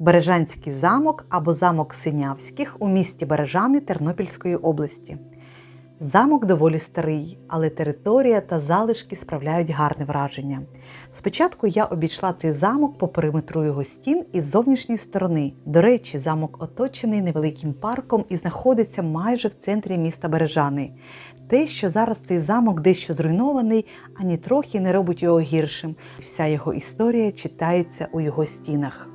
Бережанський замок або замок Синявських у місті Бережани Тернопільської області. Замок доволі старий, але територія та залишки справляють гарне враження. Спочатку я обійшла цей замок по периметру його стін із зовнішньої сторони. До речі, замок оточений невеликим парком і знаходиться майже в центрі міста Бережани. Те, що зараз цей замок дещо зруйнований, ані трохи не робить його гіршим. Вся його історія читається у його стінах.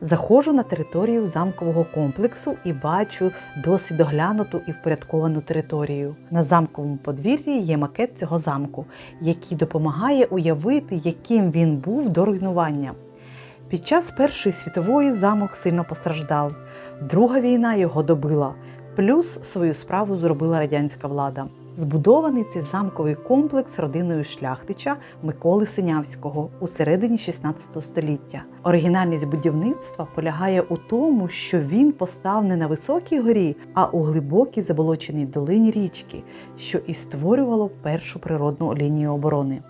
Заходжу на територію замкового комплексу і бачу досить доглянуту і впорядковану територію. На замковому подвір'ї є макет цього замку, який допомагає уявити, яким він був до руйнування. Під час Першої світової замок сильно постраждав. Друга війна його добила, плюс свою справу зробила радянська влада. Збудований цей замковий комплекс родиною шляхтича Миколи Синявського у середині 16 століття. Оригінальність будівництва полягає у тому, що він постав не на високій горі, а у глибокій заболоченій долині річки, що і створювало першу природну лінію оборони.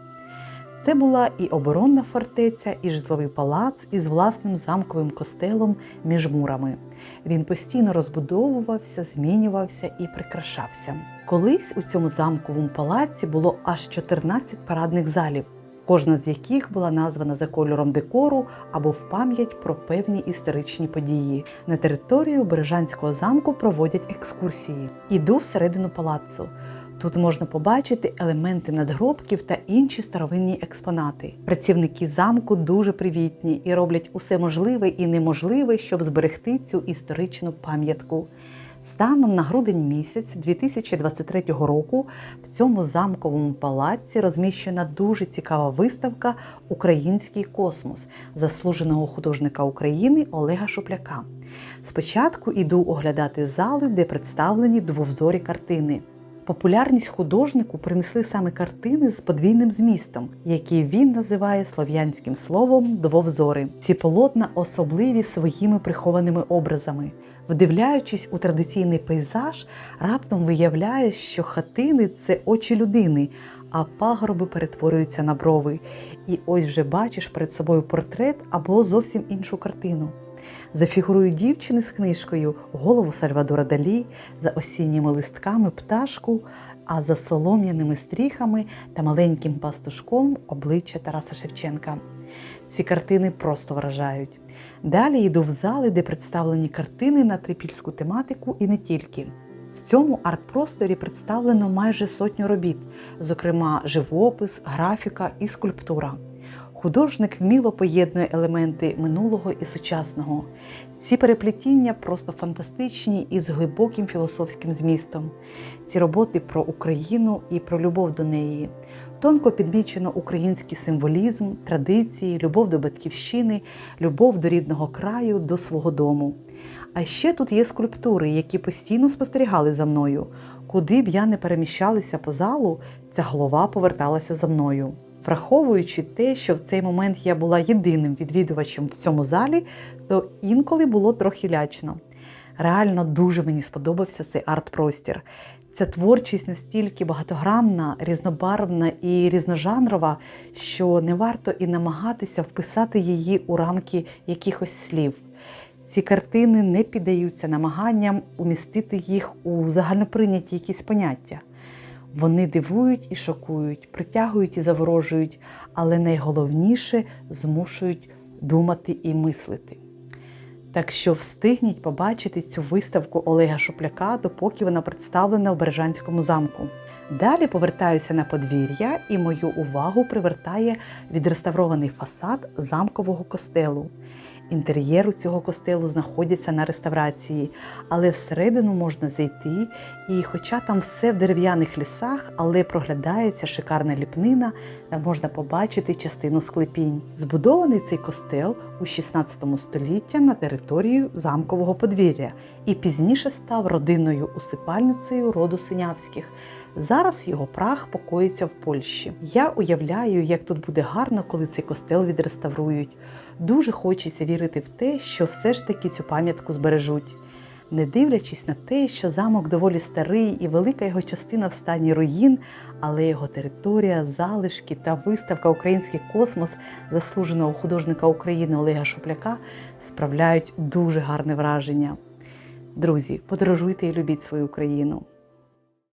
Це була і оборонна фортеця, і житловий палац із власним замковим костелом між мурами. Він постійно розбудовувався, змінювався і прикрашався. Колись у цьому замковому палаці було аж 14 парадних залів, кожна з яких була названа за кольором декору або в пам'ять про певні історичні події. На територію Бережанського замку проводять екскурсії. Іду всередину палацу. Тут можна побачити елементи надгробків та інші старовинні експонати. Працівники замку дуже привітні і роблять усе можливе і неможливе, щоб зберегти цю історичну пам'ятку. Станом на грудень місяць 2023 року в цьому замковому палаці розміщена дуже цікава виставка Український космос заслуженого художника України Олега Шупляка. Спочатку іду оглядати зали, де представлені двовзорі картини. Популярність художнику принесли саме картини з подвійним змістом, які він називає слов'янським словом двовзори. Ці полотна особливі своїми прихованими образами. Вдивляючись у традиційний пейзаж, раптом виявляєш, що хатини це очі людини, а пагорби перетворюються на брови. І ось вже бачиш перед собою портрет або зовсім іншу картину. За фігурою дівчини з книжкою, голову Сальвадора Далі, за осінніми листками пташку, а за солом'яними стріхами та маленьким пастушком обличчя Тараса Шевченка. Ці картини просто вражають. Далі йду в зали, де представлені картини на трипільську тематику і не тільки. В цьому арт-просторі представлено майже сотню робіт, зокрема живопис, графіка і скульптура. Художник вміло поєднує елементи минулого і сучасного. Ці переплетіння просто фантастичні і з глибоким філософським змістом. Ці роботи про Україну і про любов до неї. Тонко підмічено український символізм, традиції, любов до батьківщини, любов до рідного краю, до свого дому. А ще тут є скульптури, які постійно спостерігали за мною. Куди б я не переміщалася по залу, ця голова поверталася за мною. Враховуючи те, що в цей момент я була єдиним відвідувачем в цьому залі, то інколи було трохи лячно. Реально дуже мені сподобався цей арт-простір. Ця творчість настільки багатогранна, різнобарвна і різножанрова, що не варто і намагатися вписати її у рамки якихось слів. Ці картини не піддаються намаганням умістити їх у загальноприйняті якісь поняття. Вони дивують і шокують, притягують і заворожують, але найголовніше змушують думати і мислити. Так що встигніть побачити цю виставку Олега Шупляка, допоки вона представлена в Бережанському замку. Далі повертаюся на подвір'я, і мою увагу привертає відреставрований фасад замкового костелу. Інтер'єр у цього костелу знаходиться на реставрації, але всередину можна зайти, і, хоча там все в дерев'яних лісах, але проглядається шикарна ліпнина, та можна побачити частину склепінь. Збудований цей костел у 16 столітті на території замкового подвір'я і пізніше став родинною усипальницею роду Синявських. Зараз його прах покоїться в Польщі. Я уявляю, як тут буде гарно, коли цей костел відреставрують. Дуже хочеться вірити в те, що все ж таки цю пам'ятку збережуть. Не дивлячись на те, що замок доволі старий і велика його частина в стані руїн, але його територія, залишки та виставка Український космос заслуженого художника України Олега Шупляка справляють дуже гарне враження. Друзі, подорожуйте і любіть свою Україну.